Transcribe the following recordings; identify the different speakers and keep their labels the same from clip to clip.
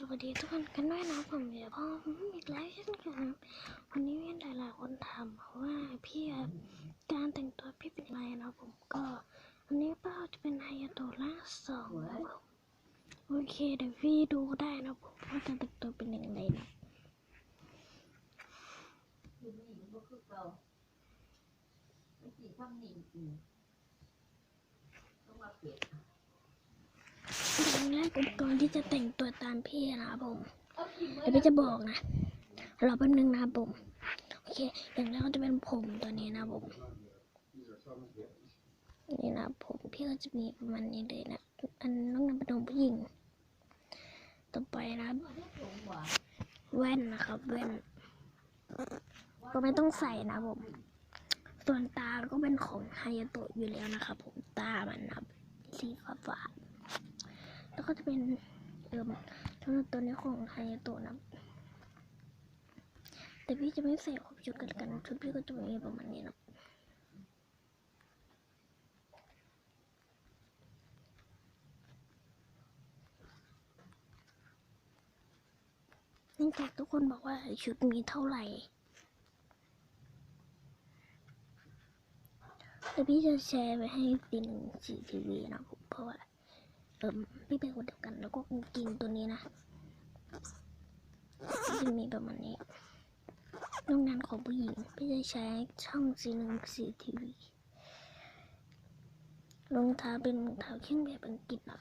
Speaker 1: สวัสดีทุกคนกันด้วยนะผมเดี๋ยวพ่ออีกแล้วเช่นกันวันนี้มีหลายๆคนถามว่าพี่การแต่งตัวพี่เป็นอะไรนะผมก็วันนี้เป้าจะเป็นไฮยาโตล่าสองโอเคเดี๋ยวพี่ดูได้นะผมว่าการแต่งตัวเป็นยังไงนะ
Speaker 2: คือนี่มันก็คือเก่ามันสีทำหนีอีกต้องมาเปลี่ยน
Speaker 1: อย่าง แรกผมก่อนที่จะแต่งตัวตามพี่นะผม
Speaker 2: เดี๋
Speaker 1: ยวพี่จะบอกนะรอแป๊บนึงนะผมโอเคอย่างแรกก็จะเป็นผมตัวนี้นะผมนี่นะผมพี่ก็จะมีประมาณนี้เลยนะอันน้องนำเป็นของผู้หญิง ต่อไปนะแว่นนะครับแว่นก็ไม่ต้องใส่นะผม ส่วนตาก็เป็นของไฮยาโตะอยู่แล้วนะครับผมตามันนับสีฟ้าฟา ก็จะเป็นเอิมทั้งหมดตัวนี้ของไฮยาโตนะแต่พี่จะไม่ใส่ครบชุดกันกันชุดพี่ก็จะมีประมาณนี้นะเนื่องจากทุกคนบอกว่าชุดมีเท่าไหร่แต่พี่จะแชร์ไปให้ปีหนึ่งสีทีวีนะผมเพราะว่า เอิมพี่เป็นคนเดียวกัน แล้วก็กางเกินตัวนี้นะจะมีประมาณนี้โรงงานของผู้หญิงพี่จะใช้ช่องสีหนึ่งสีทีวีรองเท้าเป็นรองเท้าเครื่องแบบอังกฤษนะ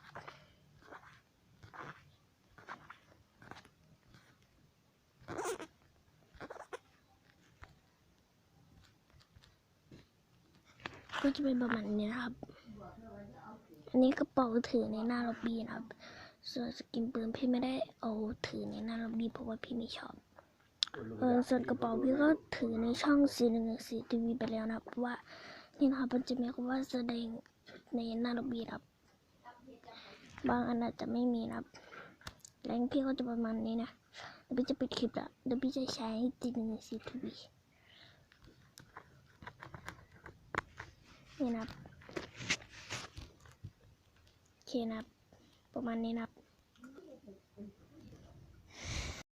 Speaker 1: ก็จะเป็นประมาณนี้นะครับ อันนี้กระเป๋าถือในหน้าล็อบบี้นะครับ ส่วนสกินปืนพี่ไม่ได้เอาถือในหน้าล็อบบี้เพราะว่าพี่ไม่ชอบเออส่วนกระเป๋าพี่ก็ถือในช่องสีหนึ่งสีทีวีไปแล้วนะครับเพราะว่านี่นะครับมันจะมีคำว่าแสดงในหน้าล็อบบี้นะครับ บางอันอาจจะไม่มีนะครับแรงพี่ก็จะประมาณนี้นะเดี๋ยวพี่จะปิดคลิปละเดี๋ยวพี่จะใช้สีหนึ่งสีทีวีนี่นะครับโอเค นะครับ ประมาณนี้นะครับ